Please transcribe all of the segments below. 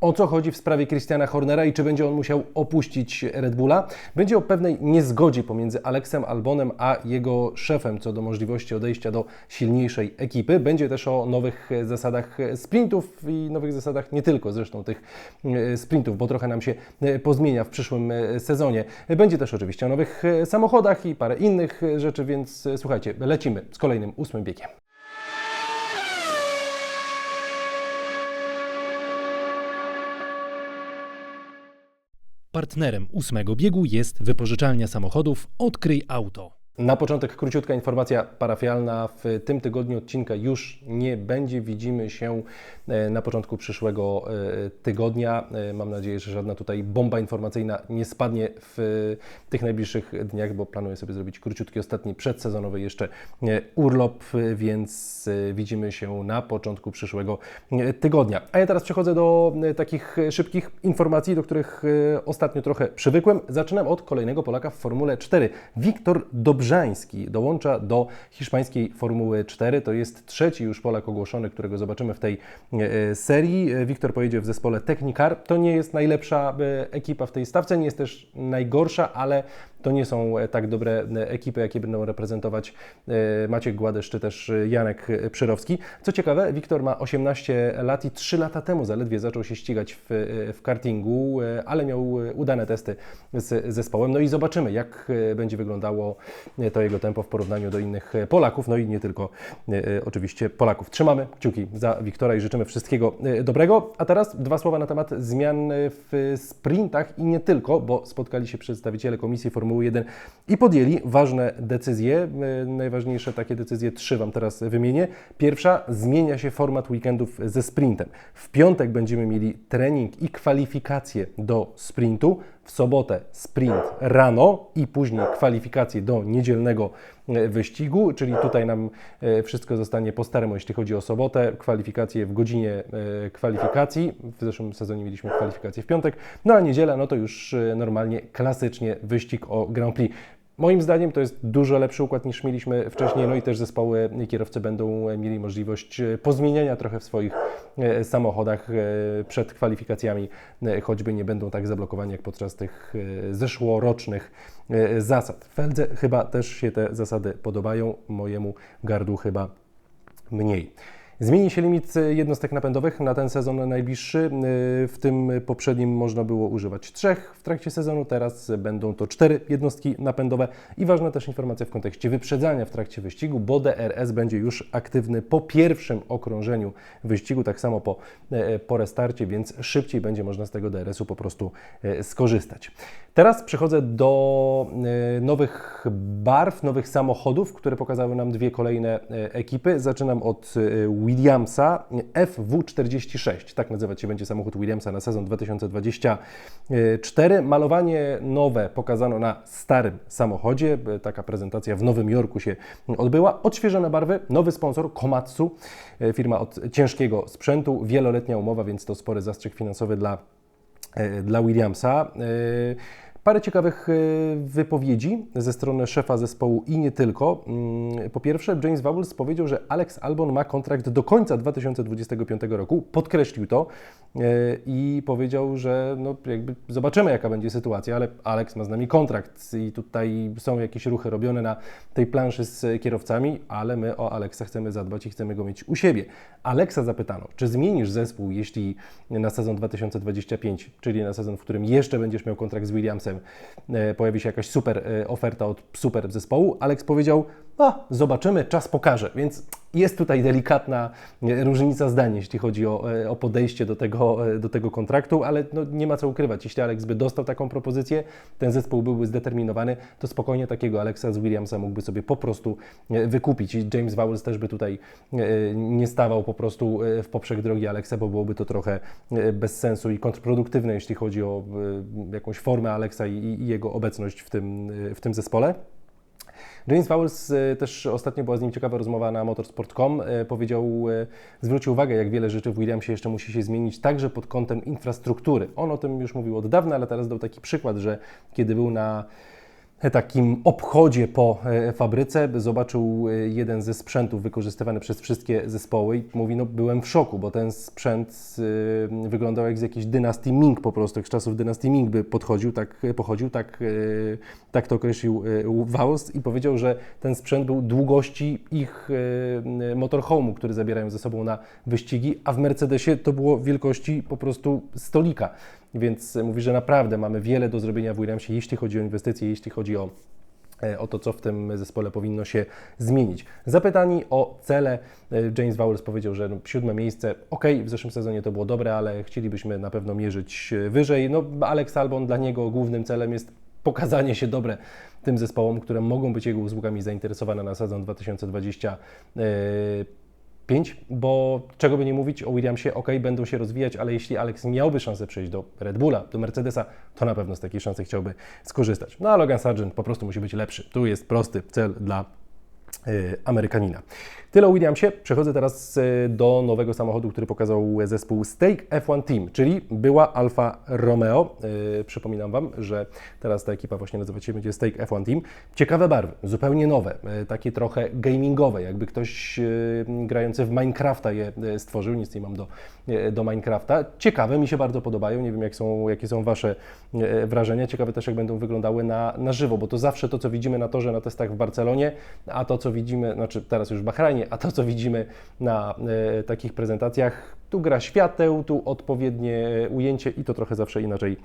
O co chodzi w sprawie Christiana Hornera i czy będzie on musiał opuścić Red Bulla? Będzie o pewnej niezgodzie pomiędzy Alexem Albonem a jego szefem co do możliwości odejścia do silniejszej ekipy. Będzie też o nowych zasadach sprintów i nowych zasadach nie tylko zresztą tych e, sprintów, bo trochę nam się e, pozmienia w przyszłym e, sezonie. Będzie też oczywiście o nowych samochodach i parę innych rzeczy, więc słuchajcie, lecimy z kolejnym ósmym biegiem. Partnerem ósmego biegu jest wypożyczalnia samochodów Odkryj Auto. Na początek króciutka informacja parafialna. W tym tygodniu odcinka już nie będzie. Widzimy się e, na początku przyszłego e, tygodnia. E, mam nadzieję, że żadna tutaj bomba informacyjna nie spadnie w tych najbliższych dniach, bo planuję sobie zrobić króciutki, ostatni przedsezonowy jeszcze urlop, więc widzimy się na początku przyszłego tygodnia. A ja teraz przechodzę do takich szybkich informacji, do których ostatnio trochę przywykłem. Zaczynam od kolejnego Polaka w Formule 4. Wiktor Dobrze Brzański dołącza do hiszpańskiej Formuły 4. To jest trzeci już Polak ogłoszony, którego zobaczymy w tej e, serii. Wiktor pojedzie w zespole Technicar. To nie jest najlepsza e, ekipa w tej stawce, nie jest też najgorsza, ale to nie są e, tak dobre ekipy, jakie będą reprezentować Maciek Gładesz czy też Janek Przyrowski. Co ciekawe, Wiktor ma 18 lat i 3 lata temu zaledwie zaczął się ścigać w, w kartingu, ale miał udane testy z zespołem. No i zobaczymy, jak będzie wyglądało to jego tempo w porównaniu do innych e, Polaków, no i nie tylko e, e, oczywiście Polaków. Trzymamy kciuki za Wiktora i życzymy wszystkiego dobrego. A teraz dwa słowa na temat zmian w sprintach i nie tylko, bo spotkali się przedstawiciele Komisji Formuły 1 i podjęli ważne decyzje. Najważniejsze takie decyzje trzy Wam teraz wymienię. Pierwsza, zmienia się format weekendów ze sprintem. W piątek będziemy mieli trening i kwalifikacje do sprintu sobotę sprint rano i później kwalifikacje do niedzielnego e, wyścigu, czyli tutaj nam e, wszystko zostanie po staremu, jeśli chodzi o sobotę, kwalifikacje w godzinie e, kwalifikacji. W zeszłym sezonie mieliśmy kwalifikacje w piątek, no a niedziela, no to już normalnie klasycznie wyścig o Grand Prix. Moim zdaniem to jest dużo lepszy układ niż mieliśmy wcześniej, no i też zespoły kierowcy będą mieli możliwość e, pozmieniania trochę w swoich e, samochodach e, przed kwalifikacjami, choćby nie będą tak zablokowani jak podczas tych zeszłorocznych zasad. Feldze chyba też się te zasady podobają, mojemu gardu chyba mniej. Zmieni się limit jednostek napędowych na ten sezon najbliższy. W tym poprzednim można było używać trzech w trakcie sezonu, teraz będą to cztery jednostki napędowe. I ważna też informacja w kontekście wyprzedzania w trakcie wyścigu, bo DRS będzie już aktywny po pierwszym okrążeniu wyścigu, tak samo po, e, po restarcie, więc szybciej będzie można z tego DRS-u po prostu e, skorzystać. Teraz przechodzę do e, nowych barw, nowych samochodów, które pokazały nam dwie kolejne ekipy. Zaczynam od Williamsa FW46. Tak nazywać się będzie samochód Williamsa na sezon 2024. Malowanie nowe pokazano na starym samochodzie. Taka prezentacja w Nowym Jorku się odbyła. Odświeżone barwy, nowy sponsor Komatsu, e, firma od ciężkiego sprzętu, wieloletnia umowa, więc to spory zastrzyk finansowy dla, e, dla Williamsa. Parę ciekawych y, wypowiedzi ze strony szefa zespołu i nie tylko. Mm, po pierwsze, James Vowles powiedział, że Alex Albon ma kontrakt do końca 2025 roku. Podkreślił to y, i powiedział, że no jakby zobaczymy, jaka będzie sytuacja, ale Alex ma z nami kontrakt i tutaj są jakieś ruchy robione na tej planszy z kierowcami, ale my o Alexa chcemy zadbać i chcemy go mieć u siebie. Alexa zapytano, czy zmienisz zespół, jeśli na sezon 2025, czyli na sezon, w którym jeszcze będziesz miał kontrakt z Williamsem, E, pojawi się jakaś super e, oferta od super zespołu. Alex powiedział, a zobaczymy, czas pokaże, więc jest tutaj delikatna e, różnica zdań, jeśli chodzi o, o podejście do tego, do tego kontraktu, ale no, nie ma co ukrywać. Jeśli Alex by dostał taką propozycję, ten zespół byłby zdeterminowany, to spokojnie takiego Alexa z Williamsa mógłby sobie po prostu wykupić. I James Vowles też by tutaj nie stawał po prostu w poprzek drogi Alexa, bo byłoby to trochę bez sensu i kontrproduktywne, jeśli chodzi o jakąś formę Alexa i, i jego obecność w tym, w tym zespole. James Fowles e, też ostatnio była z nim ciekawa rozmowa na motorsport.com. E, powiedział, e, zwrócił uwagę, jak wiele rzeczy w Williamsie jeszcze musi się zmienić, także pod kątem infrastruktury. On o tym już mówił od dawna, ale teraz dał taki przykład, że kiedy był na takim obchodzie po e, fabryce, zobaczył e, jeden ze sprzętów wykorzystywany przez wszystkie zespoły i mówi, no byłem w szoku, bo ten sprzęt e, wyglądał jak z jakiejś dynastii Ming po prostu, jak z czasów dynastii Ming by podchodził, tak pochodził, tak, tak to określił e, Waus i powiedział, że ten sprzęt był długości ich motorhome'u, który zabierają ze sobą na wyścigi, a w Mercedesie to było wielkości po prostu stolika. Więc mówi, że naprawdę mamy wiele do zrobienia w Williamsie, jeśli chodzi o inwestycje, jeśli chodzi o e, o to, co w tym zespole powinno się zmienić. Zapytani o cele, e, James Vowles powiedział, że no, siódme miejsce, ok, w zeszłym sezonie to było dobre, ale chcielibyśmy na pewno mierzyć e, wyżej. No, Alex Albon dla niego głównym celem jest pokazanie się dobre tym zespołom, które mogą być jego usługami zainteresowane na sezon 2025, bo czego by nie mówić o Williamsie, ok, będą się rozwijać, ale jeśli Alex miałby szansę przejść do Red Bulla, do Mercedesa, to na pewno z takiej szansy chciałby skorzystać. No a Logan Sargent po prostu musi być lepszy. Tu jest prosty cel dla Amerykanina. Tyle o Williamsie. Przechodzę teraz y, do nowego samochodu, który pokazał zespół Stake F1 Team, czyli była Alfa Romeo. Y, Przypominam Wam, że teraz ta ekipa właśnie nazywać się będzie Stake F1 Team. Ciekawe barwy, zupełnie nowe, y, takie trochę gamingowe, jakby ktoś y, grający w Minecrafta je y, stworzył. Nic nie mam do, y, do Minecrafta. Ciekawe, mi się bardzo podobają. Nie wiem, jak są, jakie są Wasze y, wrażenia. Ciekawe też, jak będą wyglądały na, na żywo, bo to zawsze to, co widzimy na torze, na testach w Barcelonie, a to, co widzimy, znaczy teraz już w Bahrajnie, a to, co widzimy na e, takich prezentacjach, tu gra świateł, tu odpowiednie ujęcie i to trochę zawsze inaczej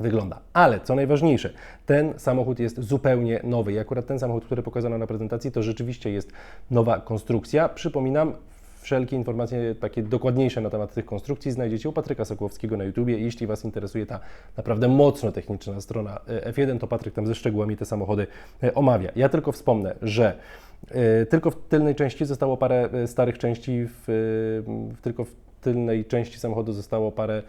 wygląda. Ale co najważniejsze, ten samochód jest zupełnie nowy i akurat ten samochód, który pokazano na prezentacji, to rzeczywiście jest nowa konstrukcja. Przypominam, wszelkie informacje takie dokładniejsze na temat tych konstrukcji znajdziecie u Patryka Sokołowskiego na YouTubie. Jeśli Was interesuje ta naprawdę mocno techniczna strona e, F1, to Patryk tam ze szczegółami te samochody e, omawia. Ja tylko wspomnę, że e, tylko w tylnej części zostało parę starych części, w, tylko w tylnej części samochodu zostało parę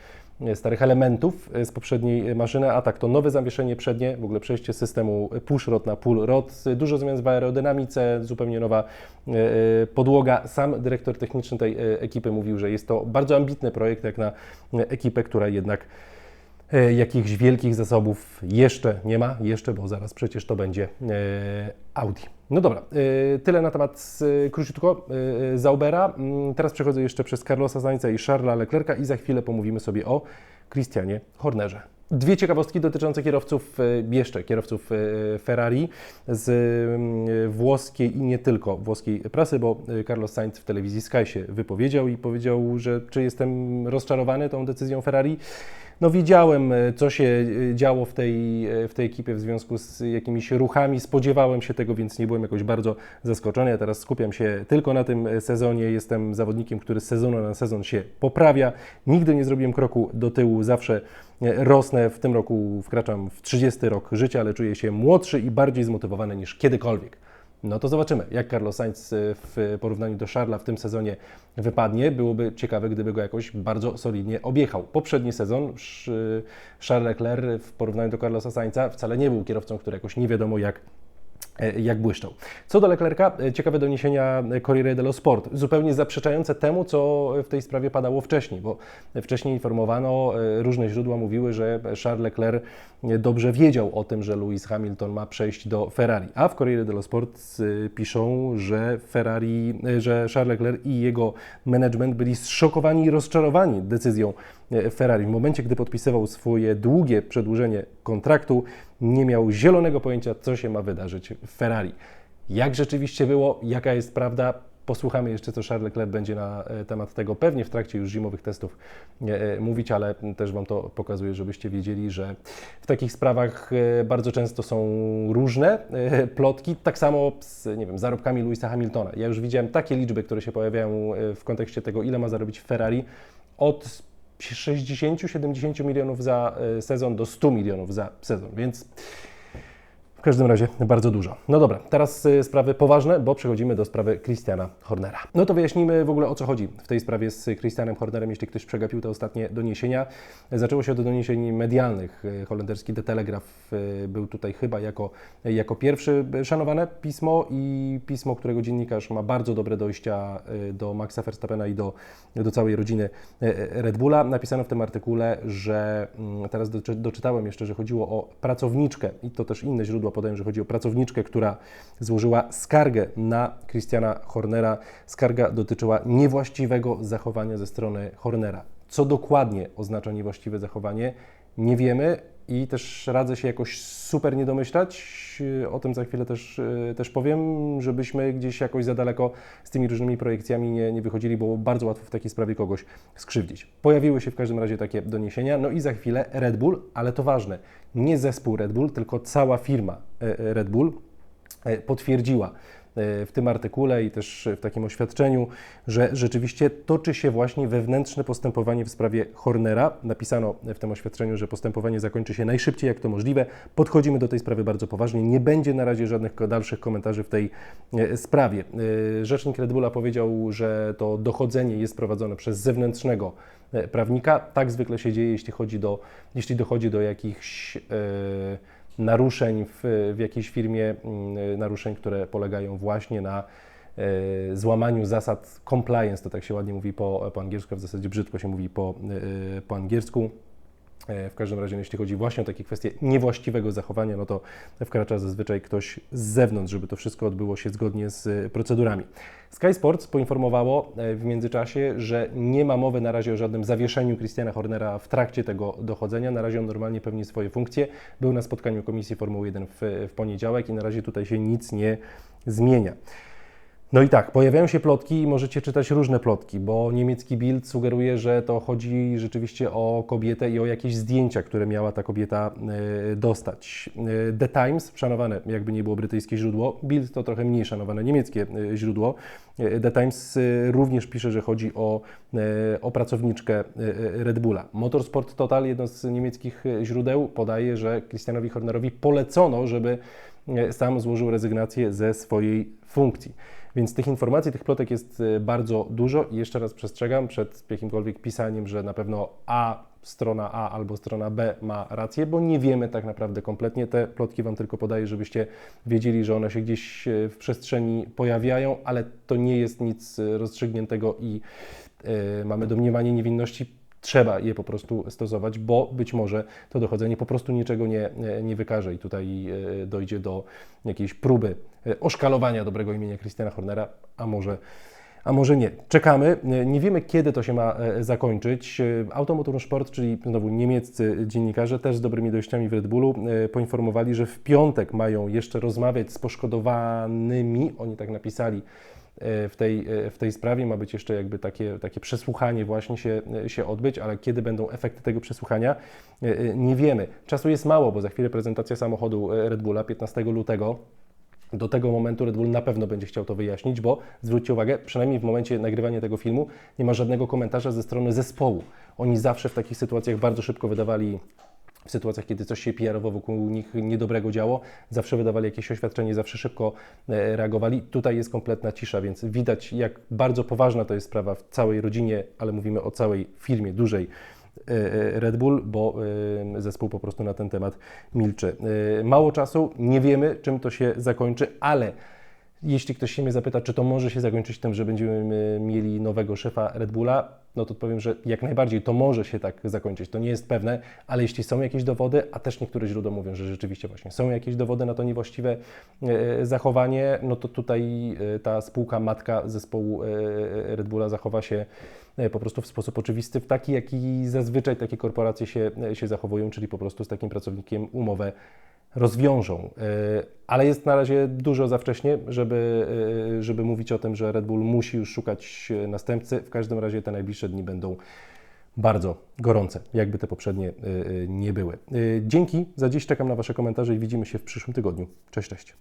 starych elementów e, z poprzedniej maszyny, a tak to nowe zawieszenie przednie, w ogóle przejście systemu push rod na pull rod, e, dużo zmian w aerodynamice, zupełnie nowa e, e, podłoga. Sam dyrektor techniczny tej e, ekipy mówił, że jest to bardzo ambitny projekt jak na e, ekipę, która jednak e, jakichś wielkich zasobów jeszcze nie ma, jeszcze, bo zaraz przecież to będzie e, Audi. No dobra, e, tyle na temat e, króciutko e, Zaubera. Mm, Teraz przechodzę jeszcze przez Carlosa Sainza i Charlesa Leclerca i za chwilę pomówimy sobie o Christianie Hornerze. Dwie ciekawostki dotyczące kierowców, e, jeszcze kierowców e, Ferrari z mm, włoskiej i nie tylko włoskiej prasy, bo e, Carlos Sainz w telewizji Sky się wypowiedział i powiedział, że czy jestem rozczarowany tą decyzją Ferrari. No widziałem, e, co się e, działo w tej, e, w tej ekipie w związku z jakimiś ruchami. Spodziewałem się tego, więc nie byłem jakoś bardzo zaskoczony. Ja teraz skupiam się tylko na tym sezonie. Jestem zawodnikiem, który z sezonu na sezon się poprawia. Nigdy nie zrobiłem kroku do tyłu, zawsze rosnę. W tym roku wkraczam w 30 rok życia, ale czuję się młodszy i bardziej zmotywowany niż kiedykolwiek. No to zobaczymy, jak Carlos Sainz e, w porównaniu do Charlesa w tym sezonie wypadnie. Byłoby ciekawe, gdyby go jakoś bardzo solidnie objechał. Poprzedni sezon sz- Charles Leclerc w porównaniu do Carlosa Sainza wcale nie był kierowcą, który jakoś nie wiadomo jak jak błyszczał. Co do Leclerca, e, ciekawe doniesienia Corriere dello Sport, zupełnie zaprzeczające temu, co w tej sprawie padało wcześniej, bo wcześniej informowano, e, różne źródła mówiły, że Charles Leclerc e, dobrze wiedział o tym, że Lewis Hamilton ma przejść do Ferrari, a w Corriere dello Sport e, piszą, że Ferrari, e, że Charles Leclerc i jego management byli zszokowani i rozczarowani decyzją e, Ferrari. W momencie, gdy podpisywał swoje długie przedłużenie kontraktu, nie miał zielonego pojęcia, co się ma wydarzyć Ferrari. Jak rzeczywiście było, jaka jest prawda, posłuchamy jeszcze, co Charles Leclerc będzie na e, temat tego. Pewnie w trakcie już zimowych testów e, e, mówić, ale też Wam to pokazuję, żebyście wiedzieli, że w takich sprawach bardzo często są różne plotki, tak samo z, nie wiem, zarobkami Louisa Hamiltona. Ja już widziałem takie liczby, które się pojawiają w kontekście tego, ile ma zarobić Ferrari, od 60-70 milionów za sezon do 100 milionów za sezon, więc w każdym razie bardzo dużo. No dobra, teraz y, sprawy poważne, bo przechodzimy do sprawy Christiana Hornera. No to wyjaśnijmy w ogóle o co chodzi w tej sprawie z Christianem Hornerem, jeśli ktoś przegapił te ostatnie doniesienia. Zaczęło się od doniesień medialnych. Holenderski The Telegraph y, był tutaj chyba jako, jako pierwszy szanowane pismo i pismo, którego dziennikarz ma bardzo dobre dojścia y, do Maxa Verstappena i do, do całej rodziny Red Bulla. Napisano w tym artykule, że mm, teraz doczy- doczytałem jeszcze, że chodziło o pracowniczkę i to też inne źródła bo podają, że chodzi o pracowniczkę, która złożyła skargę na Christiana Hornera. Skarga dotyczyła niewłaściwego zachowania ze strony Hornera. Co dokładnie oznacza niewłaściwe zachowanie, nie wiemy i też radzę się jakoś super nie domyślać. O tym za chwilę też, e, też powiem, żebyśmy gdzieś jakoś za daleko z tymi różnymi projekcjami nie, nie wychodzili, bo bardzo łatwo w takiej sprawie kogoś skrzywdzić. Pojawiły się w każdym razie takie doniesienia, no i za chwilę Red Bull, ale to ważne, nie zespół Red Bull, tylko cała firma e, e, Red Bull potwierdziła w tym artykule i też w takim oświadczeniu, że rzeczywiście toczy się właśnie wewnętrzne postępowanie w sprawie Hornera. Napisano w tym oświadczeniu, że postępowanie zakończy się najszybciej jak to możliwe. Podchodzimy do tej sprawy bardzo poważnie. Nie będzie na razie żadnych dalszych komentarzy w tej e, sprawie. E, Rzecznik Red Bulla powiedział, że to dochodzenie jest prowadzone przez zewnętrznego e, prawnika. Tak zwykle się dzieje, jeśli, chodzi do, jeśli dochodzi do jakichś e, naruszeń w, w jakiejś firmie, mm, naruszeń, które polegają właśnie na e, złamaniu zasad compliance, to tak się ładnie mówi po, po angielsku, a w zasadzie brzydko się mówi po, e, po angielsku. E, W każdym razie, jeśli chodzi właśnie o takie kwestie niewłaściwego zachowania, no to wkracza zazwyczaj ktoś z zewnątrz, żeby to wszystko odbyło się zgodnie z e, procedurami. Sky Sports poinformowało e, w międzyczasie, że nie ma mowy na razie o żadnym zawieszeniu Christiana Hornera w trakcie tego dochodzenia. Na razie on normalnie pełni swoje funkcje. Był na spotkaniu Komisji Formuły 1 w, w poniedziałek i na razie tutaj się nic nie zmienia. No i tak, pojawiają się plotki i możecie czytać różne plotki, bo niemiecki Bild sugeruje, że to chodzi rzeczywiście o kobietę i o jakieś zdjęcia, które miała ta kobieta e, dostać. E, The Times, szanowane jakby nie było brytyjskie źródło, Bild to trochę mniej szanowane niemieckie e, źródło. The Times również pisze, że chodzi o, o pracowniczkę Red Bulla. Motorsport Total, jedno z niemieckich źródeł, podaje, że Christianowi Hornerowi polecono, żeby sam złożył rezygnację ze swojej funkcji. Więc tych informacji, tych plotek jest e, bardzo dużo i jeszcze raz przestrzegam przed jakimkolwiek pisaniem, że na pewno A, strona A albo strona B ma rację, bo nie wiemy tak naprawdę kompletnie. Te plotki Wam tylko podaję, żebyście wiedzieli, że one się gdzieś e, w przestrzeni pojawiają, ale to nie jest nic e, rozstrzygniętego i e, mamy domniemanie niewinności trzeba je po prostu stosować, bo być może to dochodzenie po prostu niczego nie, nie wykaże i tutaj e, dojdzie do jakiejś próby e, oszkalowania dobrego imienia Christiana Hornera, a może, a może nie. Czekamy. E, Nie wiemy, kiedy to się ma zakończyć. E, Automotor Sport, czyli znowu niemieccy dziennikarze, też z dobrymi dojściami w Red Bullu, poinformowali, że w piątek mają jeszcze rozmawiać z poszkodowanymi, oni tak napisali, w tej, w tej sprawie. Ma być jeszcze jakby takie, takie przesłuchanie właśnie się, się odbyć, ale kiedy będą efekty tego przesłuchania, e, nie wiemy. Czasu jest mało, bo za chwilę prezentacja samochodu e, Red Bulla 15 lutego. Do tego momentu Red Bull na pewno będzie chciał to wyjaśnić, bo zwróćcie uwagę, przynajmniej w momencie nagrywania tego filmu nie ma żadnego komentarza ze strony zespołu. Oni zawsze w takich sytuacjach bardzo szybko wydawali w sytuacjach, kiedy coś się PR-owo wokół nich niedobrego działo, zawsze wydawali jakieś oświadczenie, zawsze szybko e, reagowali. Tutaj jest kompletna cisza, więc widać, jak bardzo poważna to jest sprawa w całej rodzinie, ale mówimy o całej firmie dużej e, e, Red Bull, bo zespół po prostu na ten temat milczy. Mało czasu, nie wiemy, czym to się zakończy, ale jeśli ktoś się mnie zapyta, czy to może się zakończyć tym, że będziemy mieli nowego szefa Red Bulla, no to odpowiem, że jak najbardziej to może się tak zakończyć. To nie jest pewne, ale jeśli są jakieś dowody, a też niektóre źródła mówią, że rzeczywiście właśnie są jakieś dowody na to niewłaściwe e, zachowanie, no to tutaj e, ta spółka matka zespołu e, Red Bulla zachowa się e, po prostu w sposób oczywisty, w taki, jaki zazwyczaj takie korporacje się, się zachowują, czyli po prostu z takim pracownikiem umowę rozwiążą. E, Ale jest na razie dużo za wcześnie, żeby, e, żeby mówić o tym, że Red Bull musi już szukać e, następcy. W każdym razie te najbliższe dni będą bardzo gorące, jakby te poprzednie nie były. Dzięki za dziś, czekam na Wasze komentarze i widzimy się w przyszłym tygodniu. Cześć, cześć.